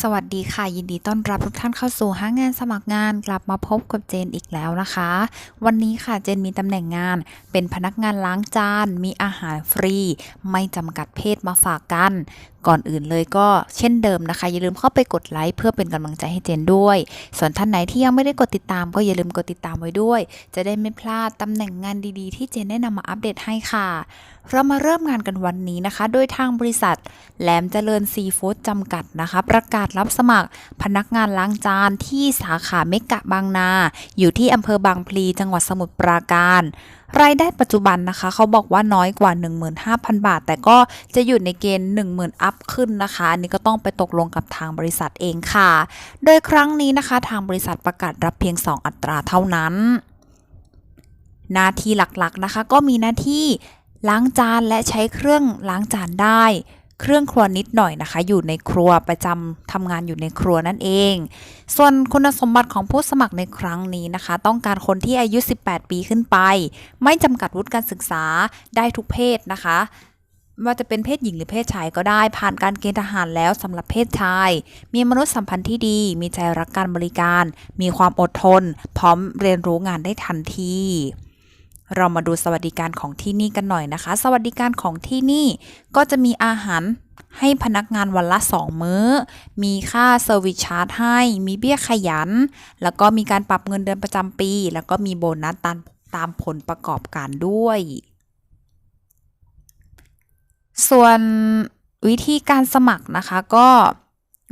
สวัสดีค่ะ ยินดีต้อนรับทุกท่านเข้าสู่ห้างงานสมัครงานกลับมาพบกับเจนอีกแล้วนะคะ วันนี้ค่ะเจนมีตำแหน่งงาน เป็นพนักงานล้างจาน มีอาหารฟรี ไม่จำกัดเพศมาฝากกัน ก่อนอื่นเลยก็เช่นเดิมนะคะ อย่าลืมเข้าไปกดไลค์เพื่อเป็นกำลังใจให้เจนด้วย ส่วนท่านไหนที่ยังไม่ได้กดติดตาม ก็อย่าลืมกดติดตามไว้ด้วย จะได้ไม่พลาดตำแหน่งงานดีๆ ที่เจนได้นำมาอัปเดตให้ค่ะ เรามาเริ่มงานกันวันนี้นะคะ โดยทางบริษัทแหลมเจริญซีฟู้ดจำกัดนะคะ ประกาศรับสมัครพนักงานล้างจานที่สาขาเมกะบางนา อยู่ที่อำเภอบางพลีจังหวัดสมุทรปราการ รายได้ปัจจุบันนะคะ เขาบอกว่าน้อยกว่า 15,000 บาท แต่ก็จะอยู่ในเกณฑ์ 10,000 อัพขึ้นนะคะ อันนี้ก็ต้องไปตกลงกับทางบริษัทเองค่ะ โดยครั้งนี้นะคะ ทางบริษัทประกาศรับเพียง 2 อัตราเท่านั้น หน้าที่หลักๆนะคะ ก็มีหน้าที่ล้างจานและใช้เครื่องล้างจานได้ เครื่องครัวนิดหน่อยนะคะ อยู่ในครัวประจำทำงานอยู่ในครัวนั่นเอง ส่วนคุณสมบัติของผู้สมัครในครั้งนี้นะคะ ต้องการคนที่อายุ 18 ปีขึ้นไป ไม่จำกัดวุฒิการศึกษาได้ทุกเพศนะคะว่าจะเป็นเพศหญิงหรือเพศชายก็ได้ ผ่านการเกณฑ์ทหารแล้วสำหรับเพศชาย มีมนุษยสัมพันธ์ที่ดี มีใจรักการบริการ มีความอดทน พร้อมเรียนรู้งานได้ทันที เรามาดูสวัสดิการของที่นี่กันหน่อยนะคะ สวัสดิการของที่นี่ก็จะมีอาหารให้พนักงานวันละ 2 มื้อ มีค่าเซอร์วิสชาร์จให้ มีเบี้ยขยัน แล้วก็มีการปรับเงินเดือนประจำปี แล้วก็มีโบนัสตามตามผลประกอบการด้วย ส่วนวิธีการสมัครนะคะก็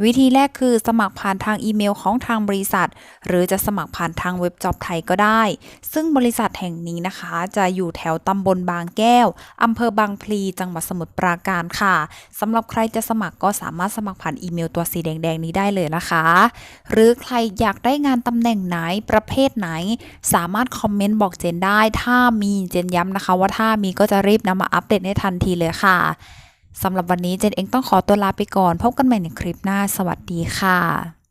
วิธีแรกคือสมัครผ่านทางอีเมลของทางบริษัท หรือจะสมัครผ่านทางเว็บจ็อบไทยก็ได้ ซึ่งบริษัทแห่งนี้นะคะ จะอยู่แถวตำบลบางแก้วอำเภอบางพลีจังหวัดสมุทรปราการค่ะสำหรับใครจะสมัครก็สามารถสมัครผ่านอีเมลตัวสีแดงๆนี้ได้เลยนะคะ หรือใครอยากได้งานตำแหน่งไหนประเภทไหน สามารถคอมเมนต์บอกเจนได้ ถ้ามีเจนย้ำนะคะ ว่าถ้ามีก็จะรีบนำมาอัปเดตให้ทันทีเลยค่ะ สำหรับวันนี้เจนเองต้องขอตัวลาไปก่อน พบกันใหม่ในคลิปหน้า สวัสดีค่ะ